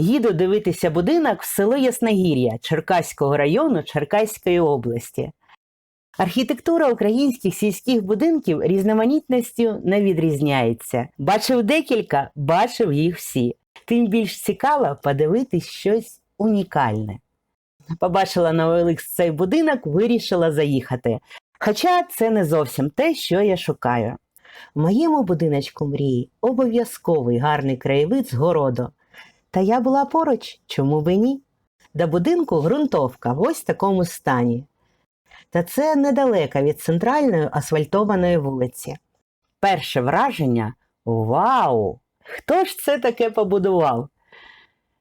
Їду дивитися будинок в село Ясногір'я Черкаського району Черкаської області. Архітектура українських сільських будинків різноманітністю не відрізняється. Бачив декілька, бачив їх всі. Тим більш цікаво подивитись щось унікальне. Побачила на OLX цей будинок, вирішила заїхати. Хоча це не зовсім те, що я шукаю. В моєму будиночку мрії обов'язковий гарний краєвид з городу. Та я була поруч, чому би ні? До будинку ґрунтовка в ось такому стані. Та це недалеко від центральної асфальтованої вулиці. Перше враження вау! Хто ж це таке побудував?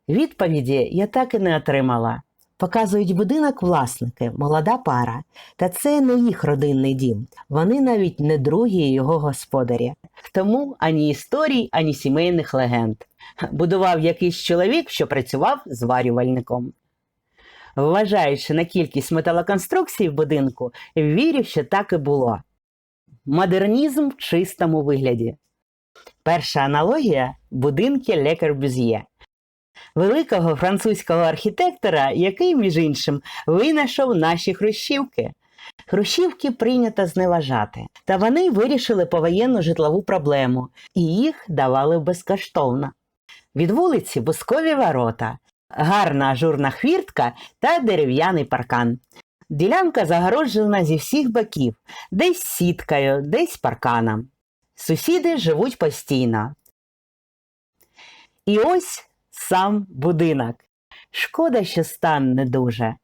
Відповіді я так і не отримала. Показують будинок власники, молода пара. Та це не їх родинний дім. Вони навіть не другі його господарі. Тому ані історій, ані сімейних легенд. Будував якийсь чоловік, що працював зварювальником. Вважаючи на кількість металоконструкцій в будинку, вірю, що так і було. Модернізм в чистому вигляді. Перша аналогія будинки Ле Корбюз'є. Великого французького архітектора, який, між іншим, винайшов наші хрущівки. Хрущівки прийнято зневажати, та вони вирішили повоєнну житлову проблему, і їх давали безкоштовно. Від вулиці бускові ворота, гарна ажурна хвіртка та дерев'яний паркан. Ділянка загороджена зі всіх боків, десь сіткою, десь парканом. Сусіди живуть постійно. І ось сам будинок. Шкода, що стан не дуже.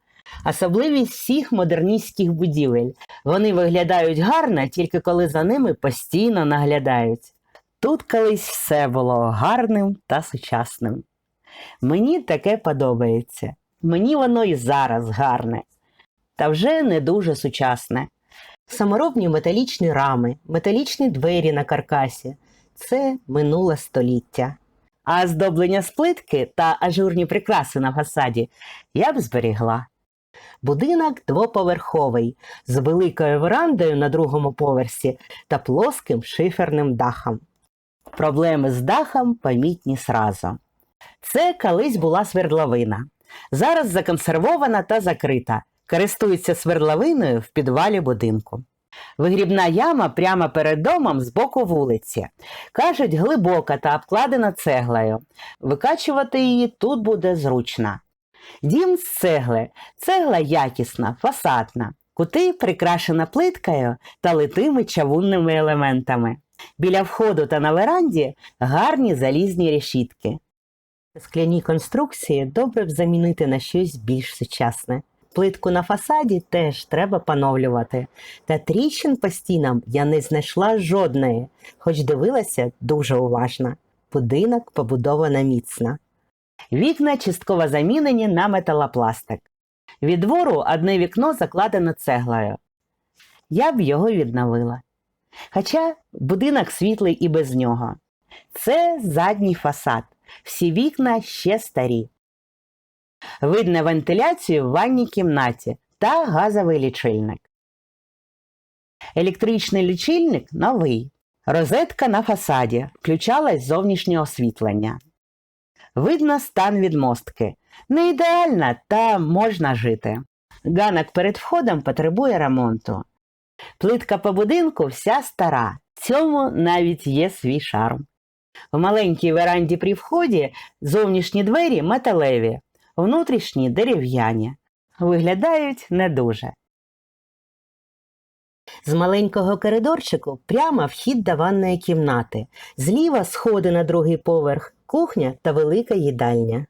Особливість всіх модерністських будівель. Вони виглядають гарно, тільки коли за ними постійно наглядають. Тут колись все було гарним та сучасним. Мені таке подобається. Мені воно і зараз гарне, та вже не дуже сучасне. Саморобні металічні рами, металічні двері на каркасі це минуле століття. А оздоблення з плитки та ажурні прикраси на фасаді я б зберігла. Будинок двоповерховий з великою верандою на другому поверсі та плоским шиферним дахом. Проблеми з дахом помітні сразу. Це колись була свердловина. Зараз законсервована та закрита. Користується свердловиною в підвалі будинку. Вигрібна яма прямо перед домом з боку вулиці. Кажуть, глибока та обкладена цеглою. Викачувати її тут буде зручно. Дім з цегли. Цегла якісна, фасадна. Кути прикрашена плиткою та литими чавунними елементами. Біля входу та на веранді гарні залізні решітки. Скляні конструкції добре б замінити на щось більш сучасне. Плитку на фасаді теж треба поновлювати. Та тріщин по стінам я не знайшла жодної, хоч дивилася дуже уважно. Будинок побудовано міцно. Вікна частково замінені на металопластик. Від двору одне вікно закладено цеглою. Я б його відновила. Хоча будинок світлий і без нього. Це задній фасад. Всі вікна ще старі. Видно вентиляцію в ванній кімнаті та газовий лічильник. Електричний лічильник новий. Розетка на фасаді. Включалась зовнішнє освітлення. Видно стан відмостки. Не ідеальна, та можна жити. Ганок перед входом потребує ремонту. Плитка по будинку вся стара. Цьому навіть є свій шарм. В маленькій веранді при вході зовнішні двері металеві, внутрішні дерев'яні. Виглядають не дуже. З маленького коридорчику прямо вхід до ванної кімнати. Зліва сходи на другий поверх, кухня та велика їдальня.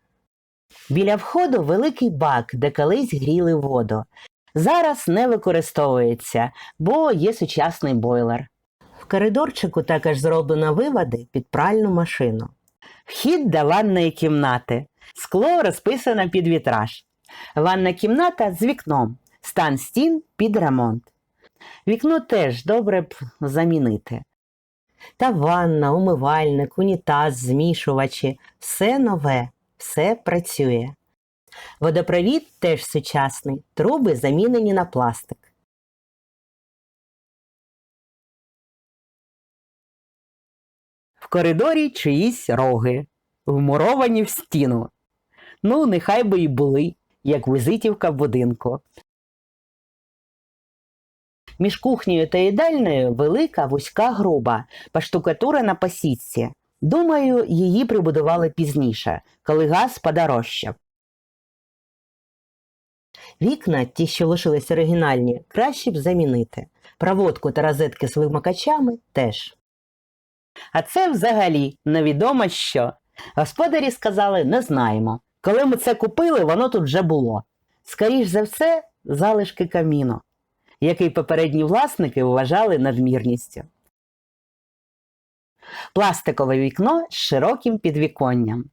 Біля входу великий бак, де колись гріли воду. Зараз не використовується, бо є сучасний бойлер. В коридорчику також зроблено виводи під пральну машину. Вхід до ванної кімнати. Скло розписано під вітраж. Ванна кімната з вікном. Стан стін під ремонт. Вікно теж добре б замінити. Та ванна, умивальник, унітаз, змішувачі все нове, все працює. Водопровід теж сучасний, труби замінені на пластик. В коридорі чиїсь роги, вмуровані в стіну. Ну, нехай би і були, як визитівка будинку. Між кухнею та їдальнею велика вузька груба, поштукатурена по сітці. Думаю, її прибудували пізніше, коли газ подорожчав. Вікна, ті, що лишились оригінальні, краще б замінити. Проводку та розетки з вимикачами теж. А це взагалі невідомо що. Господарі сказали, не знаємо. Коли ми це купили, воно тут вже було. Скоріш за все, залишки каміну, який попередні власники вважали надмірністю. Пластикове вікно з широким підвіконням.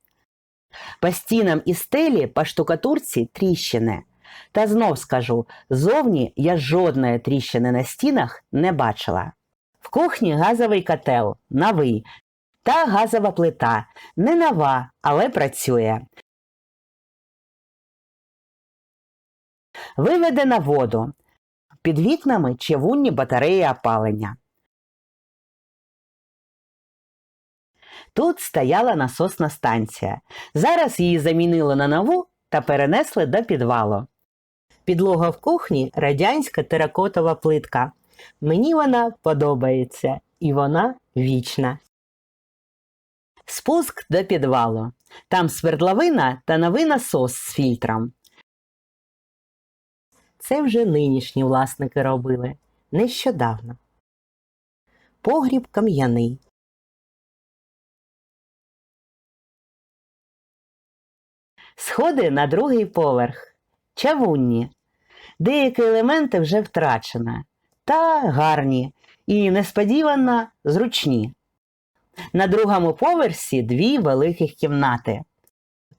По стінам і стелі по штукатурці тріщини. Та знов скажу, зовні я жодної тріщини на стінах не бачила. В кухні газовий котел, новий, та газова плита, не нова, але працює. Виведена воду. Під вікнами чавунні батареї опалення. Тут стояла насосна станція. Зараз її замінили на нову та перенесли до підвалу. Підлога в кухні радянська теракотова плитка. Мені вона подобається і вона вічна. Спуск до підвалу. Там свердловина та новий насос з фільтром. Це вже нинішні власники робили нещодавно. Погріб кам'яний. Сходи на другий поверх. Чавунні. Деякі елементи вже втрачено, та гарні і несподівано зручні. На другому поверсі дві великих кімнати.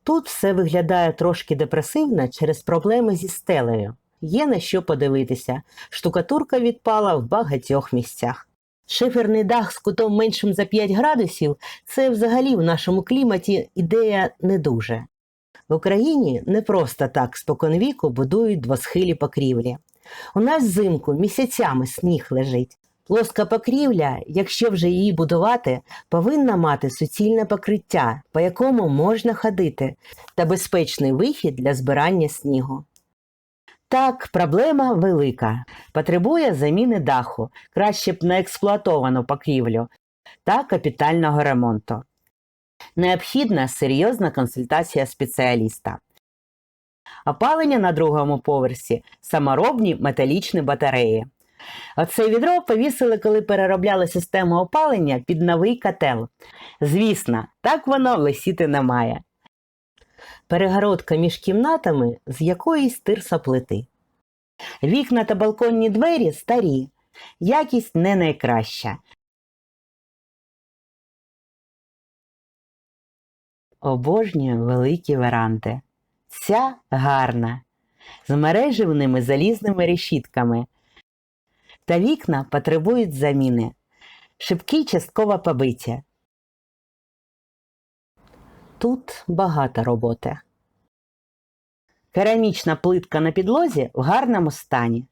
Тут все виглядає трошки депресивно через проблеми зі стелею. Є на що подивитися. Штукатурка відпала в багатьох місцях. Шиферний дах з кутом меншим за 5 градусів це взагалі в нашому кліматі ідея не дуже. В Україні не просто так споконвіку будують двосхилі покрівлі. У нас взимку місяцями сніг лежить. Плоска покрівля, якщо вже її будувати, повинна мати суцільне покриття, по якому можна ходити, та безпечний вихід для збирання снігу. Так, проблема велика. Потребує заміни даху, краще б на експлуатовану покрівлю та капітального ремонту. Необхідна серйозна консультація спеціаліста. Опалення на другому поверсі саморобні металічні батареї. Оце відро повісили, коли переробляли систему опалення під новий котел. Звісно, так воно висіти не має. Перегородка між кімнатами з якоїсь тирсоплити. Вікна та балконні двері старі, якість не найкраща. Обожнюю великі веранди. Ця гарна, з мереживними залізними решітками. Та вікна потребують заміни. Шибки частково побиті. Тут багато роботи. Керамічна плитка на підлозі в гарному стані.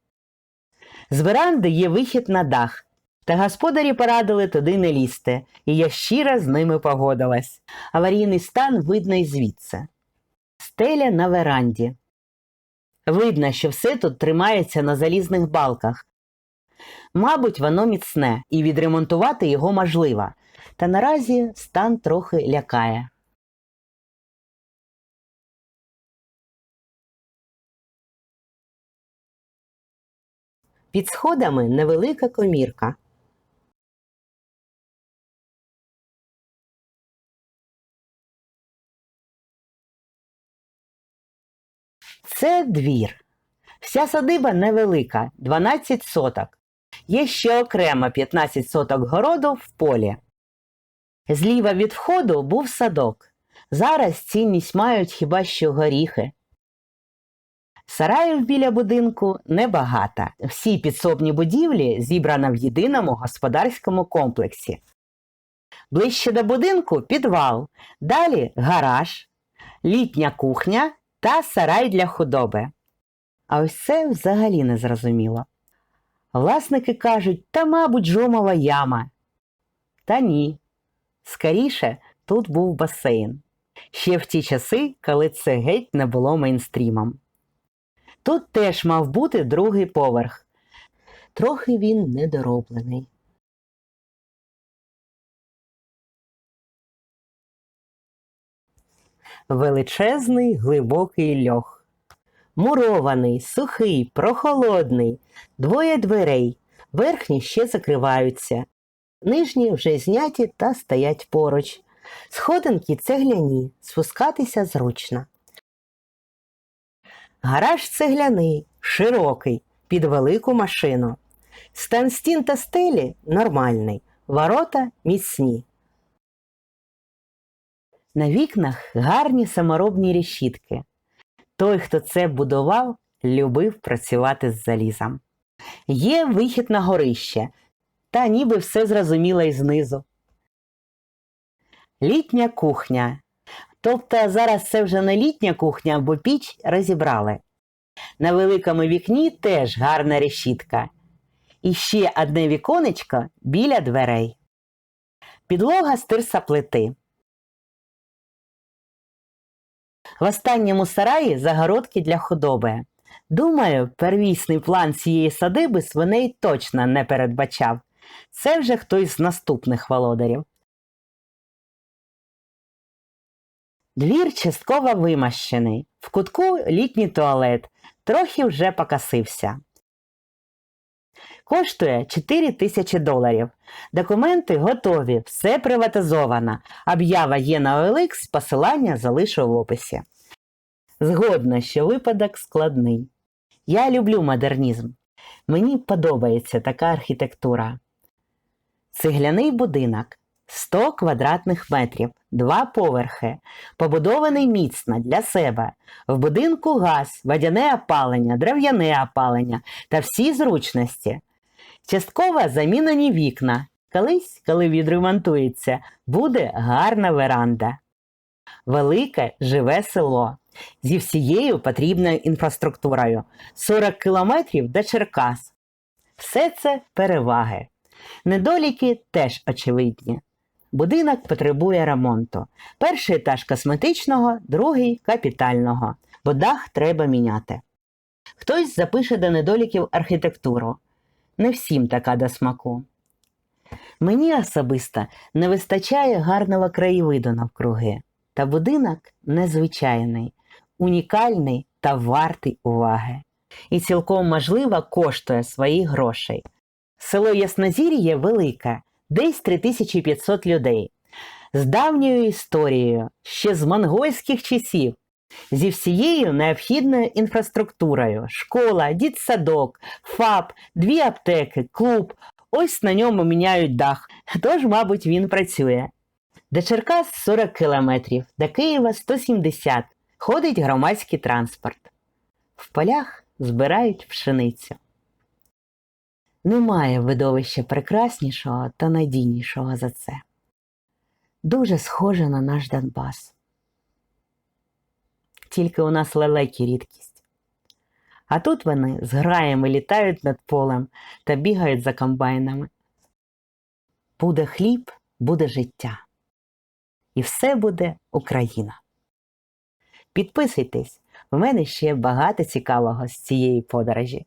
З веранди є вихід на дах, та господарі порадили туди не лізти, і я щиро з ними погодилась. Аварійний стан видно і звідси. Стеля на веранді. Видно, що все тут тримається на залізних балках. Мабуть, воно міцне і відремонтувати його можливо, та наразі стан трохи лякає. Під сходами невелика комірка. Це двір. Вся садиба невелика 12 соток. Є ще окремо 15 соток городу в полі. Зліва від входу був садок. Зараз цінність мають хіба що горіхи. Сараїв біля будинку небагато. Всі підсобні будівлі зібрано в єдиному господарському комплексі. Ближче до будинку підвал, далі гараж, літня кухня та сарай для худоби. А ось це взагалі не зрозуміло. Власники кажуть, та, мабуть, жомова яма. Та ні. Скоріше, тут був басейн. Ще в ті часи, коли це геть не було мейнстрімом. Тут теж мав бути другий поверх. Трохи він недороблений. Величезний глибокий льох. Мурований, сухий, прохолодний, двоє дверей, верхні ще закриваються, нижні вже зняті та стоять поруч. Сходинки цегляні, спускатися зручно. Гараж цегляний, широкий, під велику машину. Стан стін та стелі нормальний, ворота міцні. На вікнах гарні саморобні решітки. Той, хто це будував, любив працювати з залізом. Є вихід на горище, та ніби все зрозуміло й знизу. Літня кухня. Тобто зараз це вже не літня кухня, бо піч розібрали. На великому вікні теж гарна решітка. І ще одне віконечко біля дверей. Підлога з тирсоплити. В останньому сараї загородки для худоби. Думаю, первісний план цієї садиби свиней точно не передбачав. Це вже хтось з наступних володарів. Двір частково вимащений. В кутку літній туалет, трохи вже покосився. Коштує 4 тисячі доларів. Документи готові, все приватизовано. Об'ява є на OLX, посилання залишу в описі. Згодна, що випадок складний. Я люблю модернізм. Мені подобається така архітектура. Цегляний будинок 100 квадратних метрів, два поверхи, побудований міцно для себе. В будинку газ, водяне опалення, дерев'яне опалення та всі зручності. Частково замінені вікна. Колись, коли відремонтується, буде гарна веранда. Велике живе село зі всією потрібною інфраструктурою 40 кілометрів до Черкас. Все це переваги. Недоліки теж очевидні. Будинок потребує ремонту. Перший етаж косметичного, другий капітального, бо дах треба міняти. Хтось запише до недоліків архітектуру. Не всім така до смаку. Мені особисто не вистачає гарного краєвиду навкруги, та будинок незвичайний, унікальний та вартий уваги. І цілком можливо коштує своїх грошей. Село Яснозір'я велике, десь 3500 людей, з давньою історією, ще з монгольських часів, зі всією необхідною інфраструктурою: школа, дітсадок, ФАП, дві аптеки, клуб. Ось на ньому міняють дах, тож, мабуть, він працює. До Черкас 40 кілометрів, до Києва 170. Ходить громадський транспорт. В полях збирають пшеницю. Немає видовища прекраснішого та надійнішого за це. Дуже схоже на наш Донбас. Тільки у нас лелеки рідкість. А тут вони з граями літають над полем та бігають за комбайнами. Буде хліб, буде життя. І все буде Україна. Підписуйтесь, в мене ще багато цікавого з цієї подорожі.